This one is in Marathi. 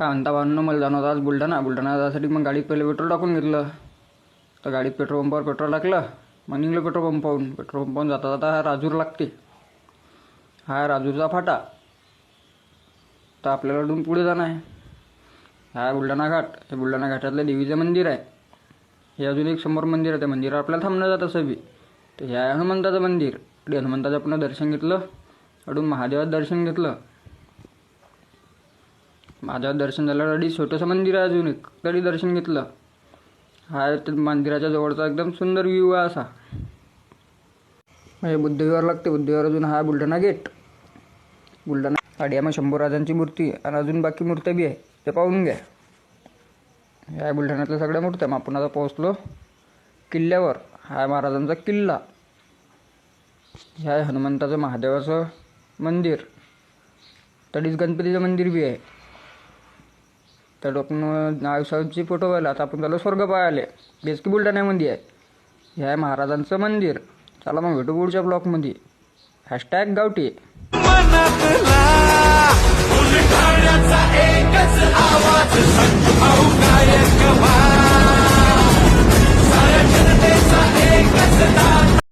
काय म्हणता बांधणं मला जाणं आज बुलढाणा. बुलढाणा जाण्यासाठी मग गाडीत पहिले पेट्रोल टाकून घेतलं. तर गाडीत पेट्रोल पंपावर पेट्रोल टाकलं. मग निघलं पेट्रोल पंपाहून पेट्रोल पंपाहून जाता जाता हा राजूर लागते. हा राजूरचा फाटा. तर आपल्याला अडून पुढे जाणं आहे. हा बुलढाणा घाट. हे बुलढाणा घाटातलं देवीचं मंदिर आहे. हे अजून एक समोर मंदिर आहे. त्या मंदिरावर आपल्याला थांबणं जातं असं बी तर हे आहे हनुमंताचं मंदिर. हनुमंताचं आपण दर्शन घेतलं. अडून महादेवाचं दर्शन घेतलं. महादेवाचं दर्शन झालं तरी छोटंसं मंदिर आहे अजून एक. तरी दर्शन घेतलं. हा तर मंदिराच्या जवळचा एकदम सुंदर व्ह्यू आहे असा. हे बुद्धविहार लागते. बुद्धविहार अजून हा बुलढाणा गेट बुलढाणा गाडी मग शंभू राजांची मूर्ती आणि अजून बाकी मूर्त्या बी आहे. ते पाहून घ्या. ह्या बुलढाण्यातल्या सगळ्या मूर्त्या मग आपण आता पोहोचलो किल्ल्यावर. हा महाराजांचा किल्ला. ह्या हनुमंताचं महादेवाचं मंदिर. तडीच गणपतीचं मंदिर बी आहे. तर आपण नागसाहेबची फोटो पाहिला आता आपण चालू स्वर्ग पाहायला बेस की बुलढाण्यामध्ये आहे. हे आहे महाराजांचं मंदिर. चला मग भेटू पुढच्या ब्लॉकमध्ये हॅशटॅग गावठी.